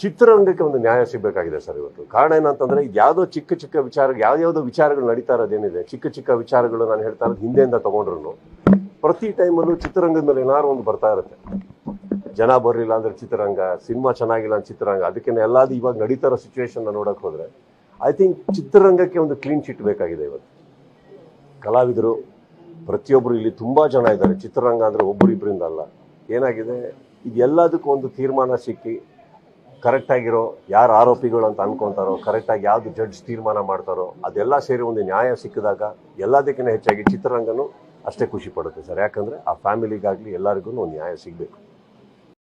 ಚಿತ್ರರಂಗಕ್ಕೆ ಒಂದು ನ್ಯಾಯ ಸಿಗಬೇಕಾಗಿದೆ ಸರ್ ಇವತ್ತು. ಕಾರಣ ಏನಂತಂದ್ರೆ ಯಾವುದೋ ಚಿಕ್ಕ ಚಿಕ್ಕ ವಿಚಾರ ಯಾವ್ಯಾವುದೋ ವಿಚಾರಗಳು ನಡೀತಾ ಇರೋದೇನಿದೆ ಚಿಕ್ಕ ಚಿಕ್ಕ ವಿಚಾರಗಳು ನಾನು ಹೇಳ್ತಾ ಇರೋದು ಹಿಂದೆಯಿಂದ ತಗೊಂಡ್ರು ಪ್ರತಿ ಟೈಮಲ್ಲೂ ಚಿತ್ರರಂಗದ ಮೇಲೆ ಏನಾದ್ರು ಒಂದು ಬರ್ತಾ ಇರುತ್ತೆ. ಜನ ಬರಲಿಲ್ಲ ಅಂದ್ರೆ ಚಿತ್ರರಂಗ, ಸಿನಿಮಾ ಚೆನ್ನಾಗಿಲ್ಲ ಅಂದ್ರೆ ಚಿತ್ರರಂಗ ಅದಕ್ಕೆ ಎಲ್ಲಾದ್ರೂ ಇವಾಗ ನಡೀತಾ ಇರೋ ಸಿಚುವೇಶನ್ ನೋಡಕ್ ಹೋದ್ರೆ ಐ ಥಿಂಕ್ ಚಿತ್ರರಂಗಕ್ಕೆ ಒಂದು ಕ್ಲೀನ್ ಚಿಟ್ ಬೇಕಾಗಿದೆ ಇವತ್ತು. ಕಲಾವಿದರು ಪ್ರತಿಯೊಬ್ಬರು ಇಲ್ಲಿ ತುಂಬಾ ಜನ ಇದ್ದಾರೆ. ಚಿತ್ರರಂಗ ಅಂದ್ರೆ ಒಬ್ಬರಿಬ್ಬರಿಂದ ಅಲ್ಲ. ಏನಾಗಿದೆ? ಇದೆಲ್ಲದಕ್ಕೂ ಒಂದು ತೀರ್ಮಾನ ಸಿಕ್ಕಿ ಕರೆಕ್ಟ್ ಆಗಿರೋ ಯಾರು ಆರೋಪಿಗಳು ಅಂತ ಅನ್ಕೊಂತಾರೋ ಕರೆಕ್ಟಾಗಿ ಯಾವ್ದು ಜಡ್ಜ್ ತೀರ್ಮಾನ ಮಾಡ್ತಾರೋ, ಅದೆಲ್ಲ ಸೇರಿ ಒಂದು ನ್ಯಾಯ ಸಿಕ್ಕಿದಾಗ ಎಲ್ಲದಕ್ಕಿಂತ ಹೆಚ್ಚಾಗಿ ಚಿತ್ರರಂಗನೂ ಅಷ್ಟೇ ಖುಷಿ ಪಡುತ್ತೆ ಸರ್. ಯಾಕಂದ್ರೆ ಆ ಫ್ಯಾಮಿಲಿಗಾಗಲಿ ಎಲ್ಲರಿಗೂ ಒಂದು ನ್ಯಾಯ ಸಿಗಬೇಕು.